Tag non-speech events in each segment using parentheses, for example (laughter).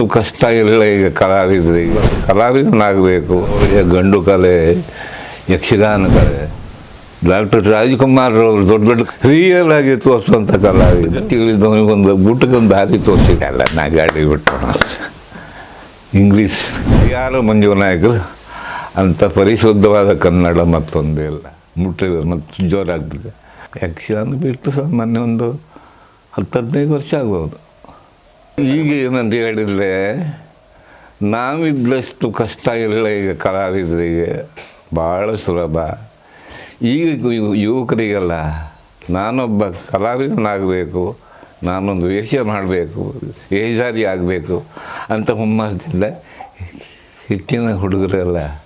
ಮೊದಲಷ್ಟು ಕಷ್ಟ ಇರಲಿಲ್ಲ ಈಗ ಕಲಾವಿದರಿಗೆ ಕಲಾವಿದನಾಗಬೇಕು. ಗಂಡು ಕಲೆ, ಯಕ್ಷಗಾನ ಕಲೆ. ಡಾಕ್ಟರ್ ರಾಜ್ಕುಮಾರ್ ಅವರು ದೊಡ್ಡ ದೊಡ್ಡ ರಿಯಲ್ ಆಗಿ ತೋರಿಸುವಂಥ ಕಲಾವಿದ ಒಂದು ಬುಟ್ಟಕ್ಕೊಂದು ದಾರಿ ತೋರಿಸಿದಲ್ಲ ನಾ ಗಾಡಿ ಬಿಟ್ಟು ಇಂಗ್ಲೀಷ್ ಯಾರು ಮಂಜು ನಾಯಕರು ಅಂಥ ಪರಿಶುದ್ಧವಾದ ಕನ್ನಡ ಮತ್ತೊಂದೇ ಇಲ್ಲ. ಮುಟ್ಟಿದೆ ಮತ್ತು ಜೋರಾಗ್ತದೆ ಯಕ್ಷಗಾನ ಬಿಟ್ಟು ಸಾಮಾನ್ಯ ಒಂದು ಹತ್ತು ಹದಿನೈದು ವರ್ಷ ಆಗ್ಬೋದು. ಈಗ ಏನಂತ ಹೇಳಿದರೆ, ನಾವಿದ್ದಷ್ಟು ಕಷ್ಟ ಇರಲಿಲ್ಲ ಈಗ ಕಲಾವಿದರಿಗೆ. ಭಾಳ ಸುಲಭ. ಈಗ ಯುವಕರಿಗೆಲ್ಲ, ನಾನೊಬ್ಬ ಕಲಾವಿದನಾಗಬೇಕು, ನಾನೊಂದು ವೇಷ ಮಾಡಬೇಕು, ಏಜಾರಿ ಆಗಬೇಕು ಅಂತ ಹುಮ್ಮಸದಿಂದ ಹೆಚ್ಚಿನ ಹುಡುಗರೆಲ್ಲ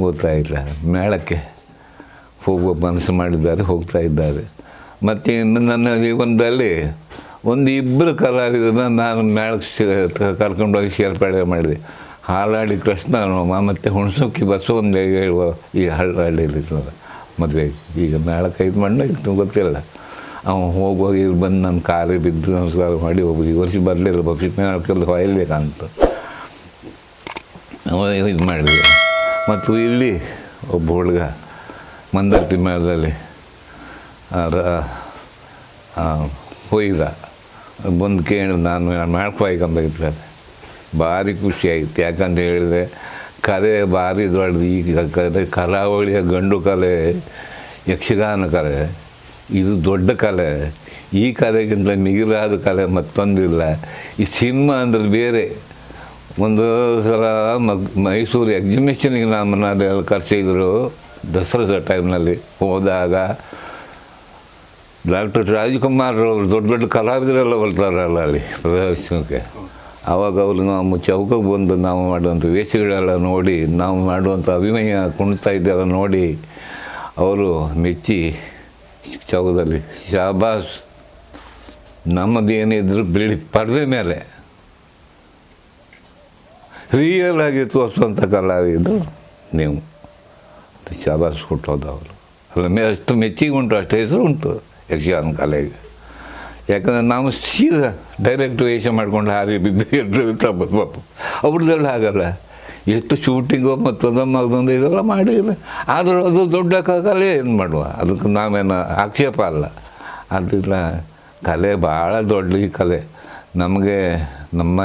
ಗೊತ್ತಾಯಿಲ್ಲ ಮೇಳಕ್ಕೆ ಹೋಗುವ ಮನಸ್ಸು ಮಾಡಿದ್ದಾರೆ, ಹೋಗ್ತಾ ಇದ್ದಾರೆ. ಮತ್ತು ಇನ್ನು ನನ್ನ ಜೀವನದಲ್ಲಿ ಒಂದು ಇಬ್ಬರು ಕಲಾವಿದರನ್ನ ನಾನು ಮೇಳಕ್ಕೆ ಕರ್ಕೊಂಡೋಗಿ ಸೇರ್ಪಡೆ ಮಾಡಿದೆ. ಹಾಲಾಡಿ ಕೃಷ್ಣ ಮತ್ತು ಹುಣಸುಕ್ಕಿ ಬಸವನ ಹೇಳುವ ಈ ಹಳ್ಳಿಯಲ್ಲಿ ಮದುವೆ ಈಗ ಮೇಳಕ್ಕೆ ಇದು ಮಣ್ಣು ಇತ್ತು ಗೊತ್ತಿಲ್ಲ. ಅವನು ಹೋಗುವಾಗ ಇಲ್ಲಿ ಬಂದು ನನ್ನ ಕಾಲಿಗೆ ಬಿದ್ದು ನಮಸ್ಕಾರ ಮಾಡಿ ಹೋಗಿ ಈ ವರ್ಷ ಬರಲಿಲ್ಲ ಬಕ್ಷಿ ಮೇಳಕ್ಕೆಲ್ಲ ಹೊಯ್ಯಬೇಕಂತ ಇದು ಮಾಡಿದೆ. ಮತ್ತು ಇಲ್ಲಿ ಒಬ್ಬ ಹುಡುಗ ಮಂದರ್ತಿ ಮೇಳದಲ್ಲಿ ಹೋಯ್ದ ಬಂದು ಕೇಳಿ ನಾನು ಮಾಡ್ಕೊಯ್ಕೊಂಡಾಗಿರ್ತಾರೆ ಭಾರಿ ಖುಷಿ ಆಯಿತು. ಯಾಕಂತ ಹೇಳಿದರೆ, ಕಲೆ ಭಾರಿ ದೊಡ್ಡದು ಈಗ ಕಲೆ, ಕರಾವಳಿಯ ಗಂಡು ಕಲೆ, ಯಕ್ಷಗಾನ ಕಲೆ, ಇದು ದೊಡ್ಡ ಕಲೆ. ಈ ಕಲೆಗಿಂತ ಮಿಗಿಲಾದ ಕಲೆ ಮತ್ತೊಂದಿಲ್ಲ. ಈ ಸಿನಿಮಾ ಅಂದರೆ ಬೇರೆ. ಒಂದು ಸಲ ಮೈಸೂರು ಎಕ್ಸಿಮಿಷನಿಗೆ ನಮ್ಮನ್ನ ಕರೆಸಿದ್ರು, ದಸರಾ ಟೈಮ್ನಲ್ಲಿ ಹೋದಾಗ ಡಾಕ್ಟರ್ ರಾಜ್ಕುಮಾರ್ ಅವರು ದೊಡ್ಡ ದೊಡ್ಡ ಕಲಾವಿದರೆಲ್ಲ ಬರ್ತಾರಲ್ಲ ಅಲ್ಲಿ ಪ್ರದರ್ಶನಕ್ಕೆ. ಆವಾಗ ಅವರು ನಮ್ಮ ಚೌಕಕ್ಕೆ ಬಂದು ನಾವು ಮಾಡುವಂಥ ವೇಷಗಳೆಲ್ಲ ನೋಡಿ, ನಾವು ಮಾಡುವಂಥ ಅಭಿನಯ ಕುಣಿತಾ ಇದೆಲ್ಲ ನೋಡಿ, ಅವರು ಮೆಚ್ಚಿ ಚೌಕದಲ್ಲಿ, ಶಾಬಾಸ್ ನಮ್ಮದೇನಿದ್ರು ಬಿಳಿ ಪರದೆ ಮೇಲೆ. ರಿಯಲ್ ಆಗಿ ತೋರಿಸುವಂಥ ಕಲಾವಿದರು ನೀವು. ಶಾಬಾಸ್ ಕೊಟ್ಟೋದು ಅವರು ಅಲ್ಲ ಮೇ ಅಷ್ಟು ಮೆಚ್ಚಿಗೆ ಉಂಟು, ಅಷ್ಟು ಹೆಸರು ಉಂಟು. ಯಕ್ಷಗಾನ ಕಲೆಗೆ ಯಾಕಂದರೆ ನಾನು ಸೀದಾ ಡೈರೆಕ್ಟ್ ವೇಷ ಮಾಡ್ಕೊಂಡು ಹಾರಿ ಬಿದ್ದು ಎದ್ದು ಪಾಪ ಅವ್ರದ್ದೆಲ್ಲ ಆಗಲ್ಲ ಎಷ್ಟು ಶೂಟಿಂಗು ಮತ್ತೊಂದು ಮಗದೊಂದು ಇದೆಲ್ಲ ಮಾಡಿಲ್ಲ ಆದರೂ ಅದು ದೊಡ್ಡ ಕಲೆ ಏನು ಮಾಡುವ? ಅದಕ್ಕೆ ನಾವೇನು ಆಕ್ಷೇಪ ಅಲ್ಲ. ಅದಿಲ್ಲ ಕಲೆ ಭಾಳ ದೊಡ್ಡ ಈ ಕಲೆ. ನಮಗೆ ನಮ್ಮ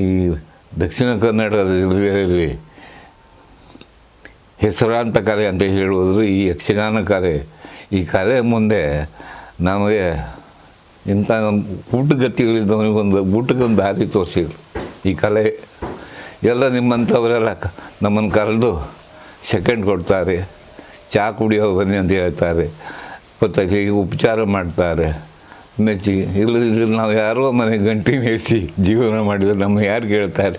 ಈ- ದಕ್ಷಿಣ ಕನ್ನಡದ ಜಿಲ್ಲೆಯಲ್ಲಿ ಹೆಸರಾಂತ ಕಲೆ ಅಂತ ಹೇಳುವುದು ಈ ಯಕ್ಷಗಾನ ಕಲೆ. ಈ ಕಲೆ ಮುಂದೆ ನಮಗೆ ಇಂಥ ಊಟಗತಿಗಳಿದ್ದವನಿಗೊಂದು ಊಟಕ್ಕೊಂದು ದಾರಿ ತೋರಿಸಿದ್ರು. ಈ ಕಲೆ, ಎಲ್ಲ ನಿಮ್ಮಂಥವರೆಲ್ಲ ನಮ್ಮನ್ನು ಕರೆದು ಸೆಕೆಂಡ್ ಕೊಡ್ತಾರೆ. ಚಹಾ ಕುಡಿಯೋ ಬನ್ನಿ ಅಂತ ಹೇಳ್ತಾರೆ. ಪತ್ತಕ್ಕೆ ಉಪಚಾರ ಮಾಡ್ತಾರೆ. ಮೆಚ್ಚಿ ಇಲ್ಲದಿದ್ದರೆ ನಾವು ಯಾರೋ ಮನೆ ಗಂಟಿ ಮೇಯಿಸಿ ಜೀವನ ಮಾಡಿದರೆ ನಮ್ಮ ಯಾರು ಕೇಳ್ತಾರೆ?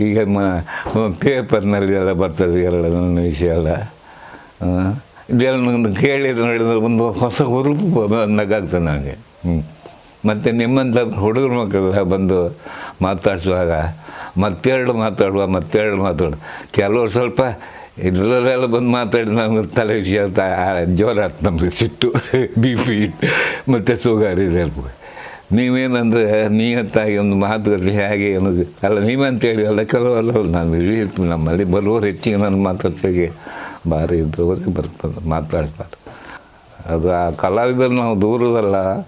ಈಗ ಮ ಪೇಪರ್ನಲ್ಲಿ ಎಲ್ಲ ಬರ್ತದೆ ಎಲ್ಲ ನನ್ನ ವಿಷಯ ಎಲ್ಲ ಇದೆಲ್ಲ ಕೇಳಿದ್ರೆ ನೋಡಿದ್ರೆ ಒಂದು ಹೊಸ ಹುರುಪು ನಗಾಗ್ತದೆ ನನಗೆ. ಹ್ಞೂ ಮತ್ತು ನಿಮ್ಮಂಥ ಹುಡುಗರ ಮಕ್ಕಳೆಲ್ಲ ಬಂದು ಮಾತಾಡಿಸುವಾಗ ಮತ್ತೆರಡು ಮಾತಾಡುವ, ಮತ್ತೆರಡು ಮಾತಾಡು ಕೆಲವರು ಸ್ವಲ್ಪ ಇದರಲ್ಲೆಲ್ಲ ಬಂದು ಮಾತಾಡಿ ನಮ್ಗೆ ತಲೆ ವಿಷಯ ಜೋರಾತು ನಮಗೆ ಸಿಟ್ಟು, (laughs) ಬಿ ಪಿ, ಮತ್ತು ಸುಗಾರಿ ಇದೆ ನೀವೇನಂದರೆ ನಿಯತ್ತಾಗಿ ಒಂದು ಮಾತುಕತೆ ಹೇಗೆ ಅನ್ನೋದು. ಅಲ್ಲ, ನೀವಂತೇಳಿ ಅಲ್ಲ ಕೆಲವಲ್ಲ ನಾನು ನಮ್ಮಲ್ಲಿ ಬರುವವರು ಹೆಚ್ಚಿಗೆ ನನ್ನ ಮಾತಾಡ್ತಿಗೆ ಭಾರಿ ಇದ್ದವರಿಗೆ ಬರ್ತದೆ ಮಾತಾಡ್ತಾರೆ ಅದು ಆ ಕಲಾವಿದರು ನಾವು ದೂರದಲ್ಲ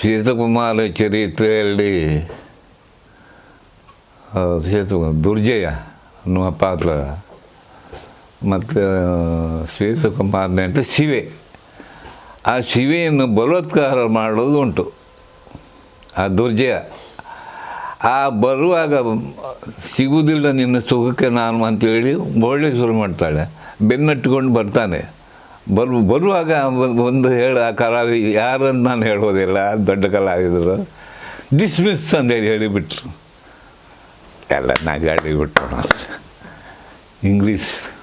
ಶ್ವೇತಕುಮಾರ ಚರಿತ್ರೆಯಲ್ಲಿ ಸೀತಕುಮಾರ್ ದುರ್ಜಯ ಅನ್ನುವ ಪಾತ್ರ. ಮತ್ತು ಶ್ವೇತಕುಮಾರನೇ ಅಂತ ಶಿವೆ. ಆ ಶಿವೆಯನ್ನು ಬಲೋತ್ಕಾರ ಮಾಡೋದು ಉಂಟು. ಆ ದುರ್ಜಯ. ಆ ಬರುವಾಗ ಸಿಗುವುದಿಲ್ಲ ನಿನ್ನ ಸುಖಕ್ಕೆ ನಾನು ಅಂತೇಳಿ ಒಳ್ಳೆ ಶುರು ಮಾಡ್ತಾಳೆ. ಬೆನ್ನಟ್ಟುಕೊಂಡು ಬರ್ತಾನೆ. ಬರು, ಬರುವಾಗ ಒಂದು- ಹೇಳ ಕಲಾವಿ ಯಾರಂತ ನಾನು ಹೇಳೋದಿಲ್ಲ ದೊಡ್ಡ ಕಲಾವಿದರು. ಡಿಸ್ಮಿಸ್ ಅಂತೇಳಿ ಹೇಳಿಬಿಟ್ರು. ಎಲ್ಲ ನಾ ಗಾಡಿ ಬಿಟ್ಟು ಇಂಗ್ಲೀಷ್.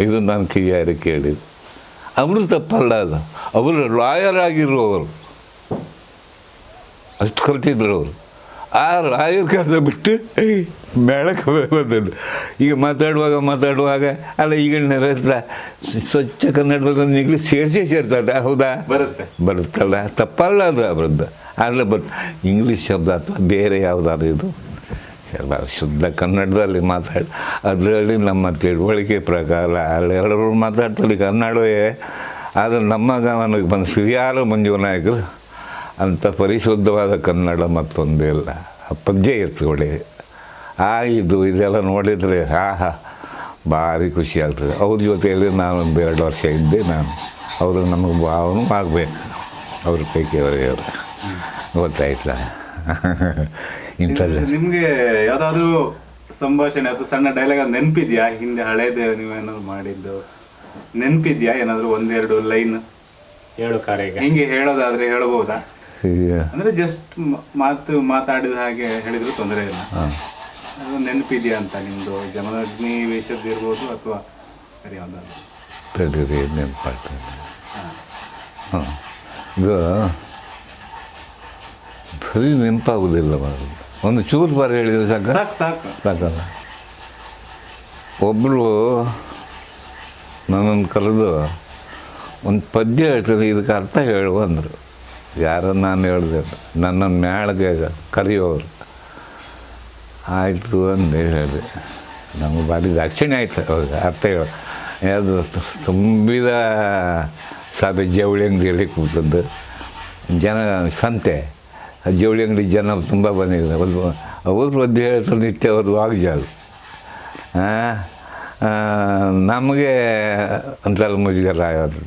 ಇದು ನಾನು ಕಿಯಾರಿ ಕೇಳಿದ್ದು. ಅಮೃತ ಅದು ಅವರು ಲಾಯರ್ ಆಗಿರುವವರು ಅಷ್ಟು ಕಲ್ತಿದ್ರು ಅವರು. ಆ ರಾಯರ ಕೆಲಸ ಬಿಟ್ಟು ಮೇಳಕ್ಕೆ ಬಂದದ್ದು. ಈಗ ಮಾತಾಡುವಾಗ ಮಾತಾಡುವಾಗ ಅಲ್ಲ ಈಗ ರೈತರ ಸ್ವಚ್ಛ ಕನ್ನಡದಲ್ಲಿ ಈಗಲೂ ಸೇರಿಸೇ ಸೇರ್ತದೆ ಹೌದಾ? ಬರುತ್ತೆ. ಬರುತ್ತಲ್ಲ? ತಪ್ಪಲ್ಲ ಅದು ಅವರದ್ದು. ಆದರೆ ಬರ್ ಇಂಗ್ಲೀಷ್ ಶಬ್ದ ಅಥವಾ ಬೇರೆ ಯಾವುದಾದ್ರು ಇದು. ಎಲ್ಲ ಶುದ್ಧ ಕನ್ನಡದಲ್ಲಿ ಮಾತಾಡಿ ಅದರಲ್ಲಿ ನಮ್ಮ ತಿಳುವಳಿಕೆ ಪ್ರಕಾರ ಅಲ್ಲೆಲ್ಲರೂ ಮಾತಾಡ್ತಾರೆ ಕನ್ನಡವೇ. ಆದರೆ ನಮ್ಮ ಗಮನಕ್ಕೆ ಬಂದು ಶ್ರೀಯಾರ ಮಂಜುನಾಯಕರು ಅಂಥ ಪರಿಶುದ್ಧವಾದ ಕನ್ನಡ ಮತ್ತೊಂದೇ ಇಲ್ಲ ಅಪ್ಪಗೆ ಪದ್ಯ ಎತ್ಕೊಳ್ಳಿ ಆ ಇದು ಇದೆಲ್ಲ ನೋಡಿದರೆ ಆಹಾ ಹಾ ಭಾರಿ ಖುಷಿ ಆಗ್ತದೆ. ಅವ್ರ ಜೊತೆಯಲ್ಲಿ ನಾನೊಂದು ಎರಡು ವರ್ಷ ಇದ್ದೆ ನಾನು. ಅವರು ನಮಗೆ ಭಾವನೂ ಆಗಬೇಕು. ಅವ್ರ ಪೈಕಿ ಅವರು ಗೊತ್ತಾಯ್ತಾ? ಇಂಥದ್ದು. ನಿಮಗೆ ಯಾವುದಾದ್ರೂ ಸಂಭಾಷಣೆ ಅಥವಾ ಸಣ್ಣ ಡೈಲಾಗ್ ನೆನಪಿದ್ಯಾ? ಹಿಂದೆ ಹಳೇದು ನೀವೇನಾದ್ರು ಮಾಡಿದ್ದು? ನೆನಪಿದ್ಯಾ? ಏನಾದರೂ ಒಂದೆರಡು ಲೈನ್? ಹೇಳು ಕಾರ್ಯ ಹಿಂಗೆ ಹೇಳೋದಾದರೆ ಹೇಳಬಹುದಾ ಈಗ ಅಂದ್ರೆ ಜಸ್ಟ್ ಮಾತು ಮಾತಾಡಿದ ಹಾಗೆ ಹೇಳಿದ್ರು ತೊಂದರೆ ಇಲ್ಲ. ನೆನಪಿದ್ಯಾ ಅಂತ ನಿಮ್ದು? ಜಮದಗ್ನಿ ವೇಷದ್ದಿರ್ಬೋದು ಅಥವಾ ಯಾವ್ದಾದ್ರು? ತಡೀರಿ ನೆನಪಾಗ್ತದೆ ಹಾಂ. ಇದು ಸರಿ ನೆನಪಾಗೋದಿಲ್ಲ. ಒಂದು ಚೂರು ಬಾರಿ ಹೇಳಿದ್ರೆ ಸಾಕ? ಸಾಕು ಸಾಕು. ಸಾಕಲ್ಲ. ಒಬ್ಬರು ನನ್ನನ್ನು ಕರೆದು ಒಂದು ಪದ್ಯ ಹೇಳ್ತಾರೆ ಇದಕ್ಕೆ ಅರ್ಥ ಹೇಳುವ ಅಂದರು. ಯಾರನ್ನು ನಾನು ಹೇಳಿದೆ, ನನ್ನ ಮ್ಯಾಳಿಗೆ ಕರೆಯೋರು. ಆಯಿತು ಅಂತ ಹೇಳಿದೆ. ನಮಗೆ ಭಾರಿ ದಾಕ್ಷಿಣ್ಯ ಆಯಿತು ಅವಾಗ ಅರ್ಥ ಹೇಳಿ. ತುಂಬಿದ ಸಾದ ಜವಳಿ ಅಂಗಡಿಯಲ್ಲಿ ಕೂತದ್ದು. ಜನ ಸಂತೆ ಜವಳಿ ಅಂಗಡಿ ಜನ ತುಂಬ ಬಂದಿದ್ದಾರೆ. ಒಂದು ಅವರು ಒದ್ದು ಹೇಳ್ತಾರೆ, ನಿತ್ಯ ಅವರು ವಾಗ್ಜಾಲ್ ನಮಗೆ ಅಂತಲ್ಲ ಮುಜುಗರ ಆಗೋದು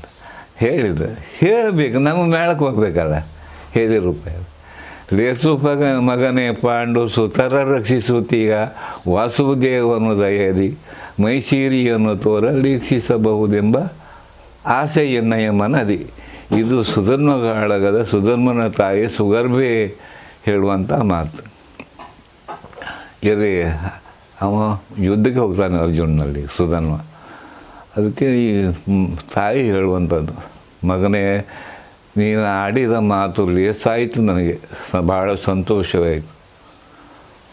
ಹೇಳಿದ್ದು ಹೇಳಬೇಕು ನಮಗೆ ಮೇಳಕ್ಕೆ ಹೋಗ್ಬೇಕಲ್ಲ ಹೇಳಿ ರೂಪಾಯಿ. ಲೇಸು ಪಗ ಮಗನೇ ಪಾಂಡು, ಸುತರ ರಕ್ಷಿಸುತ್ತೀಗ ವಾಸುದೇವನು ದಯದಿ ತೋರ ತೋರಲೀಕ್ಷಿಸಬಹುದೆಂಬ ಆಸೆ ಎನ್ನಯ ಮನದಿ ಇದು ಸುಧರ್ಮಗಾಳಗದ ಸುಧರ್ಮನ ತಾಯಿ ಸುಗರ್ಭೆ ಹೇಳುವಂಥ ಮಾತು. ಇಲ್ಲಿ ಅವ ಯುದ್ಧಕ್ಕೆ ಹೋಗ್ತಾನೆ ಅರ್ಜುನಲ್ಲಿ ಸುಧನ್ವ ಅದಕ್ಕೆ ಈ ತಾಯಿ ಹೇಳುವಂಥದ್ದು. ಮಗನೇ, ನೀನು ಆಡಿದ ಮಾತು ಲೇಸಾಯಿತು ನನಗೆ. ಬಹಳ ಸಂತೋಷವಾಯಿತು.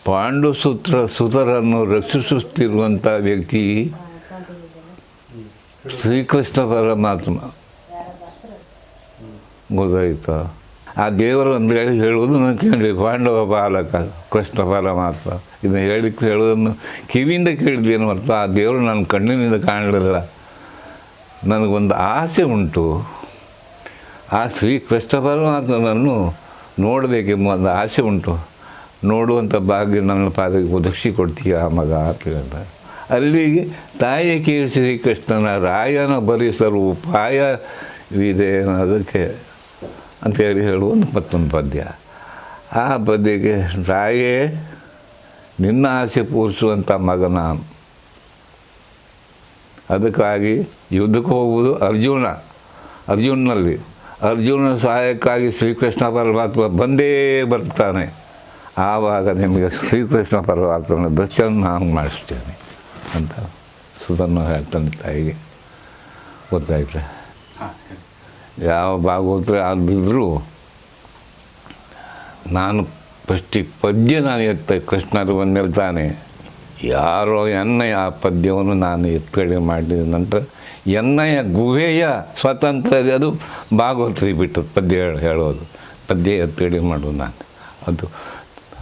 ಪಾಂಡುಸೂತ್ರ ಸುತರನ್ನು ರಕ್ಷಿಸುತ್ತಿರುವಂಥ ವ್ಯಕ್ತಿ ಶ್ರೀಕೃಷ್ಣ ಪರಮಾತ್ಮ ಗೊತ್ತಾಯ್ತಾ? ಆ ದೇವರು ಹೇಳಿ ಹೇಳುವುದು ನಾನು ಕೇಳಿ ಪಾಂಡವ ಬಾಲಕ ಕೃಷ್ಣ ಪರಮಾತ್ಮ ಇದನ್ನು ಹೇಳಿ ಹೇಳೋದನ್ನು ಕಿವಿಯಿಂದ ಕೇಳಿದ್ದೇನು ಹೊರತು ಆ ದೇವರು ನನ್ನ ಕಣ್ಣಿನಿಂದ ಕಾಣಲಿಲ್ಲ. ನನಗೊಂದು ಆಸೆ ಉಂಟು. ಆ ಶ್ರೀ ಕೃಷ್ಣ ಪರಮಾತ್ಮನನ್ನು ನೋಡಬೇಕೆಂಬ ಒಂದು ಆಸೆ ಉಂಟು. ನೋಡುವಂಥ ಭಾಗ್ಯ ನನ್ನ ಪಾದಕ್ಕೆ ಒದಗಿಸಿ ಕೊಡ್ತೀಯ ಆ ಮಗ ಅಂತ ಅಲ್ಲಿಗೆ ತಾಯಿ ಕೇಳಿ ಶ್ರೀಕೃಷ್ಣನ ರಾಯನ ಭರಿಸಲು ಉಪಾಯವಿದೆ ಅನ್ನೋದಕ್ಕೆ ಅಂತೇಳಿ ಹೇಳುವ ಮತ್ತೊಂದು ಪದ್ಯ. ಆ ಪದ್ಯಕ್ಕೆ ರಾಯೇ, ನಿನ್ನ ಆಸೆ ಪೂರಿಸುವಂಥ ಮಗನ. ಅದಕ್ಕಾಗಿ ಯುದ್ಧಕ್ಕೆ ಹೋಗುವುದು ಅರ್ಜುನ ಅರ್ಜುನಲ್ಲಿ ಅರ್ಜುನ ಸಹಾಯಕ್ಕಾಗಿ ಶ್ರೀಕೃಷ್ಣ ಪರಮಾತ್ಮ ಬಂದೇ ಬರ್ತಾನೆ. ಆವಾಗ ನಿಮಗೆ ಶ್ರೀಕೃಷ್ಣ ಪರಮಾತ್ಮನ ದರ್ಶನ ನಾನು ಮಾಡಿಸ್ತೇನೆ ಅಂತ ಸುಧನ್ನು ಹೇಳ್ತಾನೆ ತಾಯಿಗೆ. ಗೊತ್ತಾಯ್ತಾ. ಯಾವ ಭಾಗವತರ ಆದಿದ್ರೂ ನಾನು ಫಸ್ಟಿಗೆ ಪದ್ಯ ನಾನು ಎತ್ತ ಕೃಷ್ಣರು ಬಂದಿರ್ತಾನೆ. ಯಾರೋ ಎನ್ನ ಆ ಪದ್ಯವನ್ನು ನಾನು ಎತ್ತುಗಡೆ ಮಾಡಿದ ನಂತರ ಎನ್ನಯ ಗುಹೆಯ ಸ್ವಾತಂತ್ರ್ಯ ಅದು ಭಾಗವತರಿ ಬಿಟ್ಟು ಪದ್ಯ ಹೇಳಿ ಹೇಳೋದು. ಪದ್ಯ ಎತ್ತೇಳಿ ಮಾಡೋದು ನಾನು. ಅದು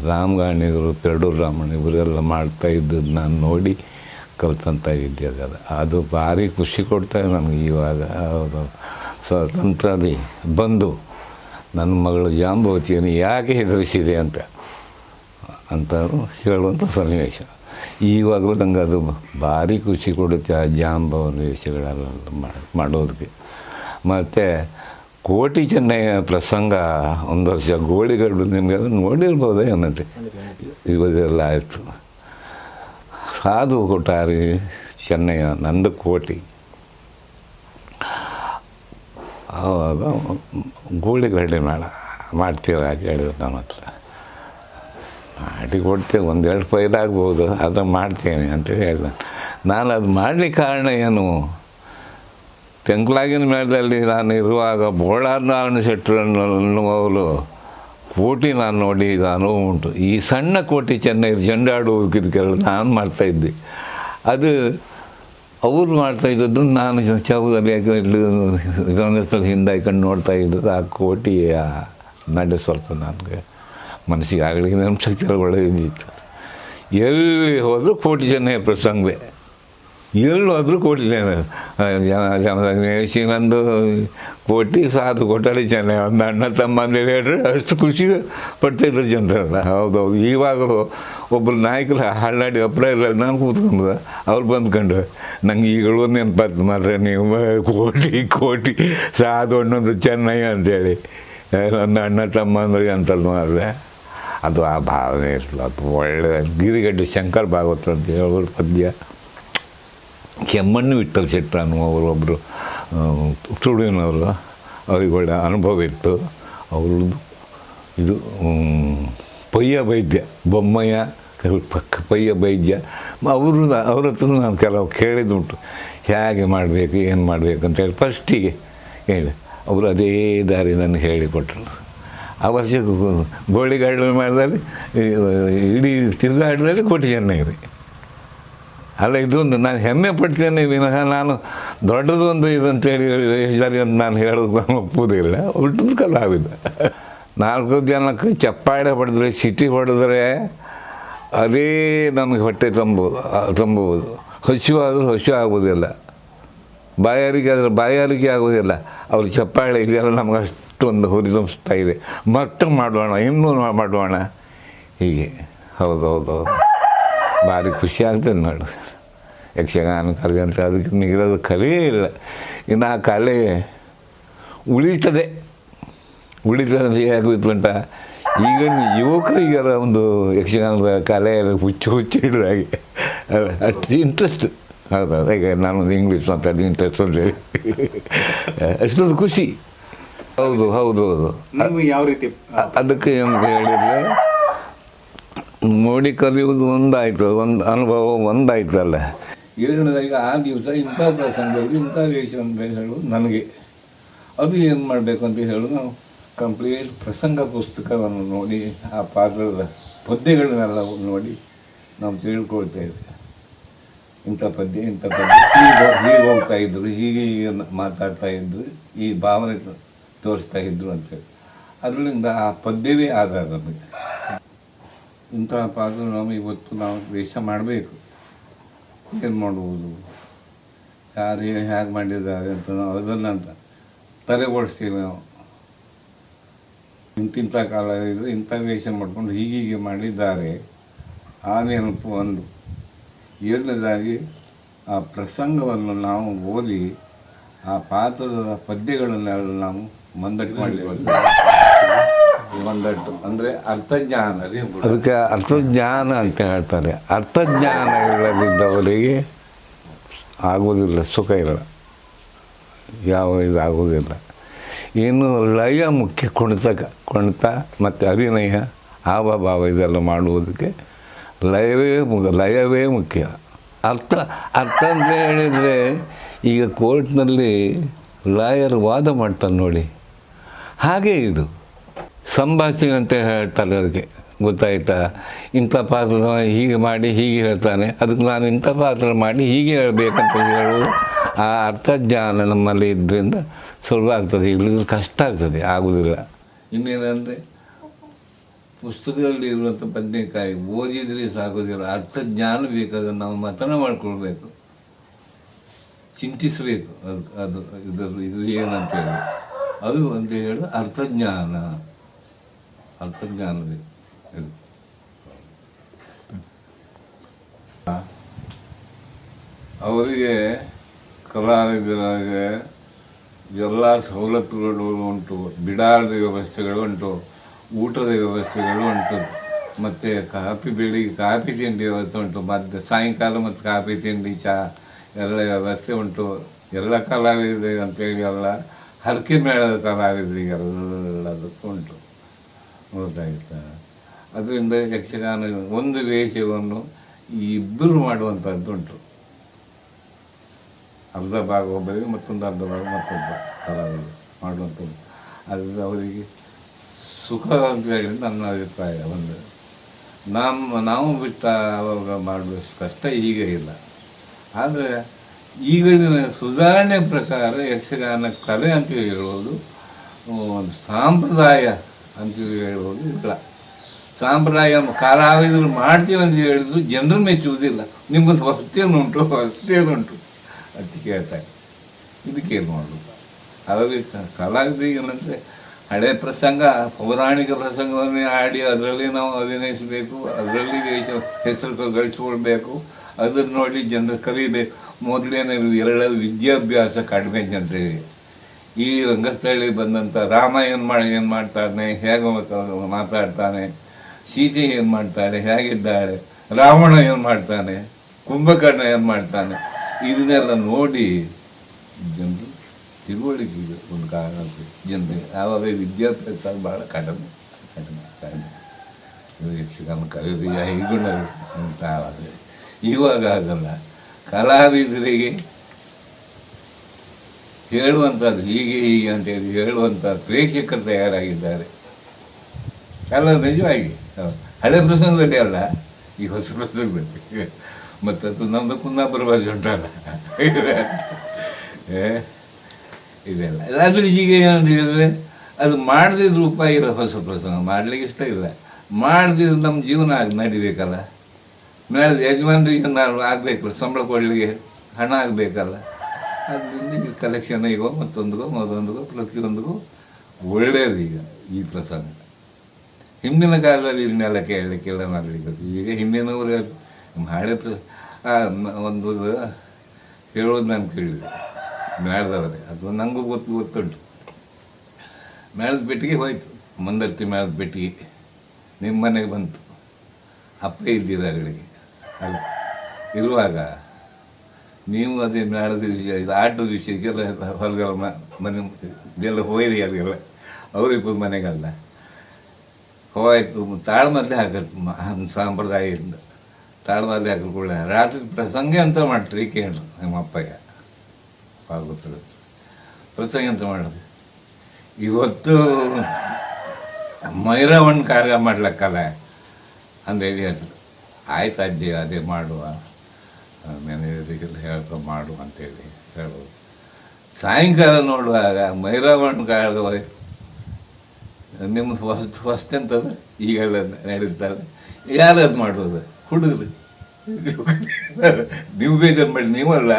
ರಾಮಗಾಣಿಗರು, ಪೆರಡೂರು ರಾಮಣ್ಣ ಇವರೆಲ್ಲ ಮಾಡ್ತಾ ಇದ್ದದ್ದು ನಾನು ನೋಡಿ ಕಲ್ತಂತ ವಿದ್ಯೆ ಅದು. ಅದು ಭಾರಿ ಖುಷಿ ಕೊಡ್ತಾರೆ ನನಗೆ ಇವಾಗ. ಅವರು ಸ್ವಾತಂತ್ರ್ಯದಲ್ಲಿ ಬಂದು ನನ್ನ ಮಗಳು ಜಾಂಬವತಿಯನ್ನು ಯಾಕೆ ಹೆದರಿಸಿದೆ ಅಂತ ಅಂತ ಹೇಳುವಂಥ ಸನ್ನಿವೇಶ. ಈವಾಗಲೂ ನಂಗೆ ಅದು ಭಾರಿ ಖುಷಿ ಕೊಡುತ್ತೆ ಆ ಜಾಂಬವನ ವಿಷಯಗಳೆಲ್ಲ ಮಾಡೋದಕ್ಕೆ. ಮತ್ತು ಕೋಟಿ ಚೆನ್ನೈಯ ಪ್ರಸಂಗ ಒಂದು ವರ್ಷ ಗೋಳಿಗಡ್ಡು ನಿಮಗೆ ಅದನ್ನು ನೋಡಿರ್ಬೋದೇ ಅನ್ನತ್ತೆ. ಇವರೆಲ್ಲ ಆಯಿತು. ಸಾಧು ಕೊಟ್ಟಾರಿ ಚೆನ್ನೈಯ ನಂದು ಕೋಟಿ. ಆವಾಗ ಗೋಳಿಗಡ್ಡೆ ಮಾಡ ಮಾಡ್ತೀರ ಹೇಳಿದ್ರು ನನ್ನ ಹತ್ರ. ಮಾಡಿ ಕೊಡ್ತೇವೆ, ಒಂದೆರಡು ಪೈಲ್ ಆಗ್ಬೋದು ಅದು ಮಾಡ್ತೇನೆ ಅಂತ ಹೇಳ್ದೆ. ನಾನು ಅದು ಮಾಡಲಿಕ್ಕೆ ಕಾರಣ ಏನು? ತೆಂಕ್ಲಾಗಿನ ಮೇಳದಲ್ಲಿ ನಾನು ಇರುವಾಗ ಬೋಳಾರ್ನಾರಾಯಣ ಶೆಟ್ಟರನ್ನು ಅನ್ನುವವರು ಕೋಟಿ ನಾನು ನೋಡಿ, ಇದು ಅನುಭವ ಉಂಟು. ಈ ಸಣ್ಣ ಕೋಟಿ ಚೆನ್ನೈ ಜಂಡಾಡುವುದಕ್ಕೆಲ್ಲ ನಾನು ಮಾಡ್ತಾಯಿದ್ದೆ ಅದು ಅವ್ರು ಮಾಡ್ತಾ ನಾನು ಚೌದಲ್ಲಿ ಇದೊಂದು ಸಲ ಹಿಂದೆ ಹಾಕೊಂಡು ನೋಡ್ತಾ ಇದ್ದದ್ದು ಆ ಕೋಟಿಯ ನಡೆ ಸ್ವಲ್ಪ ನನಗೆ ಮನಸ್ಸಿಗೆ ಆಗಲಿ ನೆನಪು ಒಳ್ಳೆಯದಿತ್ತು ಎಲ್ಲಿ ಹೋದರೂ ಕೋಟಿ ಜನ ಪ್ರಸಂಗವೇ ಎಲ್ಲಿ ಹೋದರೂ ಕೋಟಿ ಜನ. ನಂದು ಕೋಟಿ, ಸಾಧು ಕೊಟ್ಟಾಳೆ ಜನ, ಒಂದು ಅಣ್ಣ ತಮ್ಮ ಅಂದೇಳಿ ಹೇಳಿದ್ರೆ ಅಷ್ಟು ಖುಷಿ ಪಡ್ತಾಯಿದ್ರು ಜನರೆಲ್ಲ. ಹೌದೌದು. ಇವಾಗ ಒಬ್ಬರು ನಾಯಕರು ಹಳ್ಳಾಡಿ ಅಪ್ರ ಇಲ್ಲ, ನಾನು ಕೂತ್ಕೊಂಡು ಅವ್ರು ಬಂದ್ಕೊಂಡು, ನಂಗೆ ಈಗಲೂ ನೆನಪಾಯ್ತು ಮಾರ್ರೆ, ನೀವು ಕೋಟಿ ಕೋಟಿ, ಸಾಧು ಒಂದೊಂದು ಚೆನ್ನೈ ಅಂತೇಳಿ. ಒಂದು ಅಣ್ಣ ತಮ್ಮ ಅಂದ್ರೆ ಅಂತಲ್ಲ ಮಾರ್ರೆ? ಅದು ಆ ಭಾವನೆ ಇರಲ್ಲ. ಅದು ಒಳ್ಳೆಯ ಗಿರಿಗಡ್ಡೆ ಶಂಕರ್ ಭಾಗವತ ಅಂತ ಹೇಳೋರು ಪದ್ಯ. ಕೆಮ್ಮಣ್ಣು ವಿಠಲ್ ಶೆಟ್ಟ ಅನ್ನುವರು ಒಬ್ಬರು ತುಳುವಿನವರು, ಅವ್ರಿಗೆ ಒಳ್ಳೆ ಅನುಭವ ಇತ್ತು. ಅವ್ರದ್ದು ಇದು ಪಯ್ಯ ವೈದ್ಯ, ಬೊಮ್ಮಯ್ಯ ಪಕ್ಕ ಪಯ್ಯ ವೈದ್ಯ. ಅವರು ಅವ್ರ ಹತ್ರ ನಾನು ಕೆಲವು ಕೇಳಿದ್ದುಂಟು. ಹೇಗೆ ಮಾಡಬೇಕು, ಏನು ಮಾಡಬೇಕು ಅಂತೇಳಿ ಫಸ್ಟಿಗೆ ಹೇಳಿ. ಅವರು ಅದೇ ದಾರಿ ನನಗೆ ಹೇಳಿಕೊಟ್ರು. ಆ ವರ್ಷ ಗೋಳಿಗಾಡು ಮಾಡಿದಲ್ಲಿ ಇಡೀ ತಿರುಗಾಟದಲ್ಲಿ ಕೋಟಿ ಜನ ಇದೆ ಅಲ್ಲ, ಇದೊಂದು ನಾನು ಹೆಮ್ಮೆ ಪಡ್ತೇನೆ ವಿನಃ ನಾನು ದೊಡ್ಡದೊಂದು ಇದಂತೇಳಿ ಹೇಳಿ ಅಂತ ನಾನು ಹೇಳೋದು ನಾನು ಒಪ್ಪುವುದಿಲ್ಲ. ಉಲ್ಟದ ಕಲಾವಿದ ನಾಲ್ಕು ಜನಕ್ಕೆ ಚಪ್ಪಾಳೆ ಹೊಡೆದ್ರೆ, ಸಿಟಿ ಹೊಡೆದ್ರೆ ಅದೇ ನಮಗೆ ಹೊಟ್ಟೆ ತಂಬೋದು ತಂಬುವುದು ಹಸಿವಾದರೂ ಹಸು ಆಗುವುದಿಲ್ಲ ಬಾಯಾರಿಕೆ ಆದರೆ ಬಾಯಾರಿಕೆ ಆಗುವುದಿಲ್ಲ ಅವ್ರ ಚಪ್ಪಾಳೆ ಇದೆಯಲ್ಲ ನಮ್ಗೆ ಅಷ್ಟೊಂದು ಹುರಿದುಂಬಿಸ್ತಾ ಇದೆ. ಮತ್ತೆ ಮಾಡೋಣ ಇನ್ನೂ ಮಾಡೋಣ ಹೀಗೆ. ಹೌದು ಹೌದು ಹೌದು ಭಾರಿ ಖುಷಿ ಆಗ್ತದೆ ನೋಡು. ಯಕ್ಷಗಾನ ಕಲೆ ಅಂತ ಅದಕ್ಕೆ ನಿಗಿರೋದು ಕಲೆಯೇ ಇಲ್ಲ. ಇನ್ನು ಆ ಕಲೆ ಉಳಿತದೆ. ಉಳಿತದೆ ಅಂತ? ಈಗ ಯುವಕರಿಗೆಲ್ಲ ಒಂದು ಯಕ್ಷಗಾನದ ಕಲೆ ಹುಚ್ಚು ಹುಚ್ಚು ಹಿಡಿದ ಹಾಗೆ. ಅಷ್ಟು ಇಂಟ್ರೆಸ್ಟ್ ಹೌದೌದು. ಈಗ ನಾನೊಂದು ಇಂಗ್ಲೀಷ್ ಮಾತಾಡಿ ಇಂಟ್ರೆಸ್ಟ್ ಅಂದರೆ ಅಷ್ಟೊಂದು ಖುಷಿ. ಹೌದು ಹೌದು ಹೌದು. ನೀವು ಯಾವ ರೀತಿ ಅದಕ್ಕೆ ಏನು ಹೇಳಿದ್ರೆ ನೋಡಿ ಕಲಿಯುವುದು ಒಂದಾಯಿತು ಒಂದು ಅನುಭವ ಒಂದಾಯ್ತಲ್ಲ. ಏಳನೇದಾಗ ಆ ದಿವಸ ಇಂಥ ಪ್ರಸಂಗದಲ್ಲಿ ಇಂಥ ವೇಷ ಅಂತ ಹೇಳೋದು ನನಗೆ. ಅದು ಏನು ಮಾಡಬೇಕು ಅಂತ ಹೇಳಿ ನಾವು. ಕಂಪ್ಲೀಟ್ ಪ್ರಸಂಗ ಪುಸ್ತಕವನ್ನು ನೋಡಿ ಆ ಪಾತ್ರದ ಪದ್ಯಗಳನ್ನೆಲ್ಲ ನೋಡಿ ನಾವು ತಿಳ್ಕೊಳ್ತಾ ಇದ್ವಿ. ಇಂಥ ಪದ್ಯ ಇಂಥ ಪದ್ಯ. ಹೀಗೆ ಹೀಗೆ ಹೋಗ್ತಾ ಇದ್ರು ಹೀಗೆ ಹೀಗೆ ಮಾತಾಡ್ತಾ ಇದ್ರು. ಈ ಭಾವನೆ ತೋರಿಸ್ತಾ ಇದ್ರು ಅಂತೇಳಿ ಅದರಿಂದ ಆ ಪದ್ಯವೇ ಆಧಾರ ನಮಗೆ. ಇಂತಹ ಪಾತ್ರ ನಾವು ಇವತ್ತು ನಾವು ವೇಷ ಮಾಡಬೇಕು. ಏನು ಮಾಡುವುದು? ಯಾರು ಹೇಗೆ ಮಾಡಿದ್ದಾರೆ ಅಂತ ನಾವು ಅದನ್ನು ಅಂತ ತಲೆಗೊಡಿಸ್ತೀವಿ ನಾವು. ಇಂತಿಂಥ ಕಾಲ ಇದ್ದರೆ ಇಂಥ ವೇಷ ಮಾಡಿಕೊಂಡು ಹೀಗೀಗೆ ಮಾಡಿದ್ದಾರೆ. ಆ ನೆನಪು ಒಂದು. ಎರಡನೇದಾಗಿ ಆ ಪ್ರಸಂಗವನ್ನು ನಾವು ಓದಿ ಆ ಪಾತ್ರದ ಪದ್ಯಗಳನ್ನೆಲ್ಲ ನಾವು ಮಂದಟ್ಟು ಮಾಡಿಕೊಳ್ತೇವೆ ಮಂದಟ್ಟು ಅಂದರೆ ಅರ್ಥಜ್ಞಾನ ಅದಕ್ಕೆ ಅರ್ಥಜ್ಞಾನ ಅಂತ ಹೇಳ್ತಾರೆ. ಅರ್ಥಜ್ಞಾನ ಇಲ್ಲದಿದ್ದವರಿಗೆ ಆಗೋದಿಲ್ಲ ಸುಖ ಇಲ್ಲ. ಯಾವ ಇದಾಗೋದಿಲ್ಲ ಇನ್ನು ಲಯ ಮುಖ್ಯ ಕುಣಿತ ಕುಣಿತ ಮತ್ತು ಅಭಿನಯ, ಹಾವಭಾವ ಇದೆಲ್ಲ ಮಾಡುವುದಕ್ಕೆ ಲಯವೇ ಲಯವೇ ಮುಖ್ಯ. ಅರ್ಥ ಅರ್ಥ ಅಂತ ಹೇಳಿದರೆ ಈಗ ಕೋರ್ಟ್ನಲ್ಲಿ ಲಾಯರ್ ವಾದ ಮಾಡ್ತಾನೆ ನೋಡಿ. ಹಾಗೇ ಇದು. ಸಂಭಾಷಣೆ ಅಂತ ಹೇಳ್ತಾರೆ ಅದಕ್ಕೆ. ಗೊತ್ತಾಯ್ತಾ? ಇಂಥ ಪಾತ್ರ ಹೀಗೆ ಮಾಡಿ ಹೀಗೆ ಹೇಳ್ತಾನೆ. ಅದಕ್ಕೆ ನಾನು ಇಂಥ ಪಾತ್ರ ಮಾಡಿ ಹೀಗೆ ಹೇಳಬೇಕಂತ ಹೇಳುವುದು ಆ ಅರ್ಥಜ್ಞಾನ ನಮ್ಮಲ್ಲಿ ಇದ್ದರಿಂದ ಸುಲಭ ಆಗ್ತದೆ. ಇಲ್ಲದ್ರೆ ಕಷ್ಟ ಆಗ್ತದೆ ಆಗುವುದಿಲ್ಲ ಇನ್ನೇನಂದರೆ, ಪುಸ್ತಕದಲ್ಲಿ ಇರುವಂಥ ಬದನೆಕಾಯಿ ಓದಿದರೆ ಸಾಗೋದಿಲ್ಲ. ಅರ್ಥಜ್ಞಾನ ಬೇಕಾದ್ರೆ ನಾವು ಮತನ ಮಾಡಿಕೊಳ್ಬೇಕು. ಚಿಂತಿಸಬೇಕು. ಅದು ಅದು ಇದರ ಇದು ಏನಂತ ಹೇಳಿ ಅದು ಅಂತ ಹೇಳಿ ಅರ್ಥಜ್ಞಾನ. ಅರ್ಥಜ್ಞಾನ ಬೇಕು ಇದು. ಅವರಿಗೆ ಕಲಾವಿದರಾಗೆ ಎಲ್ಲ ಸವಲತ್ತುಗಳು ಉಂಟು. ಬಿಡಾರದ ವ್ಯವಸ್ಥೆಗಳು ಉಂಟು. ಊಟದ ವ್ಯವಸ್ಥೆಗಳು ಉಂಟು. ಮತ್ತು ಕಾಫಿ ಬೆಳಿಗ್ಗೆ ಕಾಫಿ ತಿಂಡಿ ವ್ಯವಸ್ಥೆ ಉಂಟು. ಮತ್ತು ಸಾಯಂಕಾಲ ಮತ್ತು ಕಾಫಿ ತಿಂಡಿ ಚಹಾ ಎಲ್ಲ ವ್ಯವಸ್ಥೆ ಉಂಟು. ಎಲ್ಲ ಕಲಾವಿದ ಅಂತೇಳಿ ಎಲ್ಲ ಹರಕೆ ಮೇಳದ ಕಲಾವಿದರಿಗೆಲ್ಲದಕ್ಕೂ ಉಂಟು. ಗೊತ್ತಾಯ್ತಾ? ಅದರಿಂದ ಯಕ್ಷಗಾನ ಒಂದು ವೇಷವನ್ನು ಇಬ್ಬರು ಮಾಡುವಂಥದ್ದು ಉಂಟು. ಅರ್ಧ ಭಾಗ ಒಬ್ಬರಿಗೆ, ಮತ್ತೊಂದು ಅರ್ಧ ಭಾಗ ಮತ್ತೊಬ್ಬ ಕಲಾವಿದರು ಮಾಡುವಂಥದ್ದು ಅದರಿಂದ ಅವರಿಗೆ ಸುಖ ಅಂತ ಹೇಳಿ ನನ್ನ ಅಭಿಪ್ರಾಯ ಒಂದು. ನಮ್ಮ, ನಾವು ಬಿಟ್ಟ ಅವಾಗ ಮಾಡುವಷ್ಟು ಕಷ್ಟ ಈಗ ಇಲ್ಲ. ಆದರೆ ಈಗಿನ ಸುಧಾರಣೆ ಪ್ರಕಾರ ಯಕ್ಷಗಾನ ಕಲೆ ಅಂತ ಹೇಳ್ಬೋದು ಒಂದು ಸಾಂಪ್ರದಾಯ ಅಂತ ಹೇಳುವುದು ಇಲ್ಲ ಸಾಂಪ್ರದಾಯ ಕಲಾವಿದರು ಮಾಡ್ತೀವಿ ಅಂತ ಹೇಳಿದ್ರು ಜನರು ಮೆಚ್ಚುವುದಿಲ್ಲ. ನಿಮ್ಮದು ಹೊಸ್ತೇನುಂಟು ಹೊಸ್ತೇನುಂಟು ಅಂತ ಕೇಳ್ತಾರೆ. ಇದಕ್ಕೇನು ಮಾಡೋದು ಅದರಲ್ಲಿ ಕಲಾವಿದರಿಗೇನಂದರೆ ಹಳೆ ಪ್ರಸಂಗ, ಪೌರಾಣಿಕ ಪ್ರಸಂಗವನ್ನೇ ಆಡಿ ಅದರಲ್ಲಿ ನಾವು ಅಭಿನಯಿಸಬೇಕು, ಅದರಲ್ಲಿ ಹೆಸರು ಗಳಿಸ್ಕೊಳ್ಬೇಕು ಅದನ್ನು ನೋಡಿ ಜನರು ಕಲಿಬೇಕು ಮೊದಲೇನೇ ಎರಡಲ್ಲಿ ವಿದ್ಯಾಭ್ಯಾಸ ಕಡಿಮೆ ಜನರಿಗೆ ಈ ರಂಗಸ್ಥಳಿಗೆ ಬಂದಂಥ ರಾಮ ಏನು ಮಾಡಿ, ಏನು ಮಾಡ್ತಾನೆ, ಹೇಗೆ ಮಾತಾಡ್ತಾನೆ, ಸೀತೆ ಏನು ಮಾಡ್ತಾಳೆ, ಹೇಗಿದ್ದಾಳೆ, ರಾವಣ ಏನು ಮಾಡ್ತಾನೆ, ಕುಂಭಕರ್ಣ ಏನು ಮಾಡ್ತಾನೆ, ಇದನ್ನೆಲ್ಲ ನೋಡಿ ಜನರು ತಿಳುವಳಿಕೆ ಒಂದು ಕಾರಣ ಜನರಿಗೆ ಆವಾಗ ವಿದ್ಯಾಭ್ಯಾಸ ಭಾಳ ಕಡಿಮೆ ಕಡಿಮೆ ಕಡಿಮೆ. ಯಕ್ಷಗಾನ ಕಲಿಯೋದು ಈಗುಣ ಅಂತ ಆವಾಗ. ಇವಾಗ ಆಗಲ್ಲ. ಕಲಾವಿದರಿಗೆ ಹೇಳುವಂಥದ್ದು ಹೀಗೆ ಹೀಗೆ ಅಂತೇಳಿ ಹೇಳುವಂಥ ಪ್ರೇಕ್ಷಕರು ತಯಾರಾಗಿದ್ದಾರೆ. ಅಲ್ಲ ನಿಜವಾಗಿ. ಹಳೆ ಪ್ರಸಂಗದಲ್ಲಿ ಅಲ್ಲ, ಈ ಹೊಸ ಪ್ರಸಂಗದಲ್ಲಿ. ಮತ್ತೆ ಅದು ನಮ್ಮದು ಕುಂದಾಪುರ ಭಾಷೆ ಉಂಟಲ್ಲ. ಇದೆಲ್ಲ. ಆದರೆ ಈಗ ಏನಂತ ಹೇಳಿದ್ರೆ ಅದು ಮಾಡದಿದ್ರು ಉಪಾಯ ಇರೋ ಹೊಸ ಪ್ರಸಂಗ. ಮಾಡಲಿಕ್ಕೆ ಇಷ್ಟ ಇಲ್ಲ. ಮಾಡದಿದ್ರು ನಮ್ಮ ಜೀವನ ಆಗಿ ನಡಿಬೇಕಲ್ಲ. ನಾಳೆ ಯಜಮಾನರಿಗೆ ನಾವು ಆಗಬೇಕು, ಸಂಬಳ ಕೊಡಲಿಕ್ಕೆ ಹಣ ಆಗಬೇಕಲ್ಲ. ಅದರಿಂದ ಈಗ ಕಲೆಕ್ಷನ್ ಈಗ ಮತ್ತೊಂದಿಗೋ ಮತ್ತೊಂದಿಗೋ ಪ್ರತಿಯೊಂದಿಗೂ ಒಳ್ಳೆಯದು ಈಗ ಈ ಪ್ರಸಂಗ. ಹಿಂದಿನ ಕಾಲದಲ್ಲಿ ಇದನ್ನೆಲ್ಲ ಕೇಳಲಿಕ್ಕೆಲ್ಲ ಮಾಡಲಿಕ್ಕೆ ಈಗ ಹಿಂದಿನವರು ಹಳೆ ಪ್ರ ಒಂದು ಹೇಳೋದು ನಾನು ಕೇಳಿದೆ. ಮೇಳದವರೇ ಅದು ನನಗೂ ಗೊತ್ತು, ಗೊತ್ತುಂಟು. ಮೇಳದ ಪೆಟ್ಟಿಗೆ ಹೋಯ್ತು. ಮಂದರ್ತಿ ಮೇಳದ ಪೆಟ್ಟಿಗೆ. ನಿಮ್ಮ ಮನೆಗೆ ಬಂತು. ಅಪ್ಪ ಇದ್ದೀರ ಅಲ್ಲ. ಇರುವಾಗ ನೀವು ಅದೇ ನಾಡದ ವಿಷಯ, ಇದು ಆಟದ ವಿಷಯಕ್ಕೆಲ್ಲ ಹೊಲಗಳ ಮನೆ, ಇದೆಲ್ಲ ಹೋಯ್ರಿ ಅಲ್ಲಿಗೆಲ್ಲ ಅವ್ರಿಬ್ಬರು ಮನೆಗಲ್ಲ. ಹೋಯ್ತು ತಾಳ್ಮಲ್ಲೇ ಹಾಕತ್ತೆ ಮ- ಸಂಪ್ರದಾಯದಿಂದ. ತಾಳ್ಮಲ್ಲೇ ಕೂಡ ರಾತ್ರಿ ಪ್ರಸಂಗ ಅಂತ ಮಾಡ್ತಾರೆ ಕೇಳ್ರು ನಮ್ಮ ಅಪ್ಪಯ್ಯ ಪಾರ್ವತರ ಪ್ರಸಂಗ ಅಂತ ಮಾಡೋದು. ಇವತ್ತು ಮೈರವಣ್ಣ ಕಾರ್ಯ ಮಾಡ್ಲಕ್ಕಲ್ಲ ಅಂತ ಹೇಳಿ ಆಯ್ತು ಅಜ್ಜಿ, ಅದೇ ಮಾಡುವ. ಮ್ಯಾನೇಜರಿಗೆಲ್ಲ ಹೇಳ್ಕೊ ಮಾಡು ಅಂತೇಳಿ ಹೇಳೋದು ಸಾಯಂಕಾಲ ನೋಡುವಾಗ ಮೈರವಣ್ಣ ಕಾಳದ ಹೋಯ್ತು ನಿಮ್ಮದು ಹೊಸ ಹೊಸ್ತಂತದ ಈಗೆಲ್ಲ ನಡೀತಾರೆ ಯಾರು ಅದು ಮಾಡೋದು ಹುಡುಗರು. ನೀವು ಬೇಜಾರು ಮಾಡಿ, ನೀವಲ್ಲ?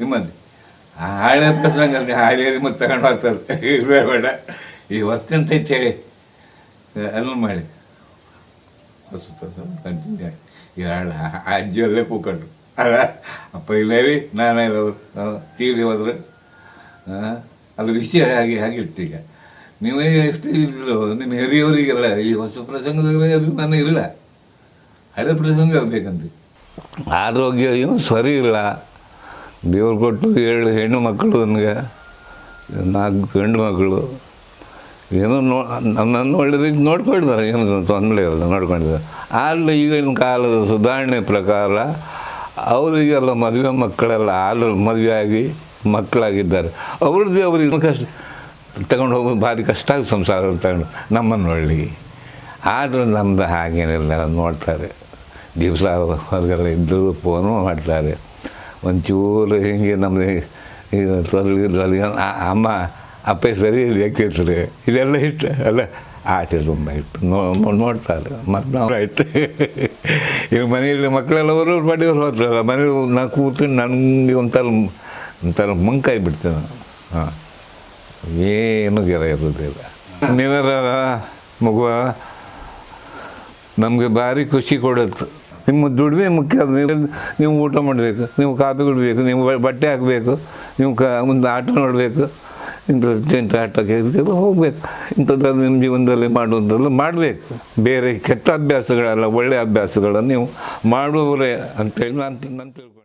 ನಿಮ್ಮದು ಆ ಹಾಳೆ ಪ್ರಸಂಗ ಹಾಳೆ ಮತ್ತೆ ತಗೊಂಡು ಹೋಗ್ತಾರೆ. ಬೇಡ. ಈ ಹೊಸ್ತಂತ ಹೇಳಿ? ಅಲ್ಲ ಮಾಡಿ. ಹೊಸ ಕಂಟಿನ್ಯೂ ಈ ಹಾಳು ಅಜ್ಜಿ ಅಲ್ಲೇ ಕೂಕೊಂಡು ಅಲ್ಲ, ಅಪ್ಪ ಇಲ್ಲೇರಿ ನಾನೇ ತೀರಿ ಹೋದ್ರೆ. ಅಲ್ಲಿ ವಿಷಯ ಹಾಗೆ ಹಾಗಿತ್ತು ಈಗ. ನೀವೇ ಎಷ್ಟು ಇದ್ರು, ನಿಮ್ಮ ಹಿರಿಯವರಿಗೆಲ್ಲ, ಈ ಹೊಸ ಪ್ರಸಂಗದಲ್ಲಿ ನಾನು ಇಲ್ಲ ಹಳೆ ಪ್ರಸಂಗ ಇರಬೇಕಂತ ಆರೋಗ್ಯ ಏನು ಸರಿ ಇಲ್ಲ. ದೇವ್ರು ಕೊಟ್ಟು ಏಳು ಹೆಣ್ಣು ಮಕ್ಕಳು ನನಗೆ, ನಾಲ್ಕು ಗಂಡು ಮಕ್ಕಳು. ಏನೋ ನೋ, ನನ್ನನ್ನು ಒಳ್ಳೆ ರೀತಿ ನೋಡ್ಕೊಂಡಿದ್ದಾರೆ, ಏನು ತೊಂದರೆ ಇರೋದು ನೋಡ್ಕೊಂಡಿದ್ದಾರೆ. ಆದರೆ ಈಗಿನ ಕಾಲದ ಸುಧಾರಣೆ ಪ್ರಕಾರ ಅವರಿಗೆಲ್ಲ ಮದುವೆ ಮಕ್ಕಳೆಲ್ಲ ಹಾಲು ಮದುವೆ ಆಗಿ ಮಕ್ಕಳಾಗಿದ್ದಾರೆ. ಅವ್ರದ್ದು ಅವ್ರಿಗೆ ಕಷ್ಟ, ತಗೊಂಡು ಹೋಗೋದು ಭಾರಿ ಕಷ್ಟ ಆಗಿ ಸಂಸಾರ ತಗೊಂಡು ನಮ್ಮನ್ನು ಒಳ್ಳಿಗೆ ಆದರೂ ನಮ್ಮದು ಹಾಗೇನಿಲ್ಲ ನೋಡ್ತಾರೆ. ದಿವಸ ಹೊರಗೆಲ್ಲ ಇದ್ದು ಫೋನು ಮಾಡ್ತಾರೆ. ಒಂಚೂರು ಹಿಂಗೆ ನಮ್ಮದು ಈಗ ತೊಲಗಿದ್ರಲ್ಲಿ ಅಮ್ಮ ಅಪ್ಪ ಸರಿ ಯಾಕೆ ಕೇಳ್ತಾರೆ ಇದೆಲ್ಲ ಇಷ್ಟ ಅಲ್ಲ ಆಸೆ ತುಂಬ ಇತ್ತು ನೋ ನೋಡ್ತಾರೆ ಮತ್ತು ನಾವು ಆಯ್ತು. ಈಗ ಮನೆಯಲ್ಲಿ ಮಕ್ಕಳೆಲ್ಲ ಅವರು ಬಡಿಯವ್ರು ಹೋದ್ರಲ್ಲ ಮನೇಲಿ ನಾ ಕೂತು ನನಗೆ ಒಂಥರ ಒಂಥರ ಮಂಕಾಯಿ ಬಿಡ್ತೇನೆ ನಾನು. ಹಾಂ. ಏನು ಗೆರ ಇರೋದಿಲ್ಲ. ನೀವರ ಮಗುವ ನಮಗೆ ಭಾರಿ ಖುಷಿ ಕೊಡುತ್ತೆ. ನಿಮ್ಮ ದುಡಿಮೆ ಮುಖ್ಯ ನೀವು ನೀವು ಊಟ ಮಾಡಬೇಕು, ನೀವು ಕಾಫಿ ಕುಡಬೇಕು, ನೀವು ಬಟ್ಟೆ ಹಾಕಬೇಕು, ನೀವು ಕ, ಒಂದು ಆಟ ನೋಡಬೇಕು. ಇಂಥ ಟೆಂಟ್ ಆಟಕ್ಕೆ ಇದಕ್ಕೆಲ್ಲ ಹೋಗ್ಬೇಕು. ಇಂಥದ್ದೆಲ್ಲ ನಿಮ್ಮ ಜೀವನದಲ್ಲಿ ಮಾಡುವಂಥದ್ದು ಮಾಡಬೇಕು. ಬೇರೆ ಕೆಟ್ಟ ಅಭ್ಯಾಸಗಳೆಲ್ಲ ಒಳ್ಳೆಯ ಅಭ್ಯಾಸಗಳನ್ನು ನೀವು ಮಾಡುವವರೇ ಅಂತೇಳಿ ನಾನು ನಾನು ತಿಳ್ಕೊಂಡು.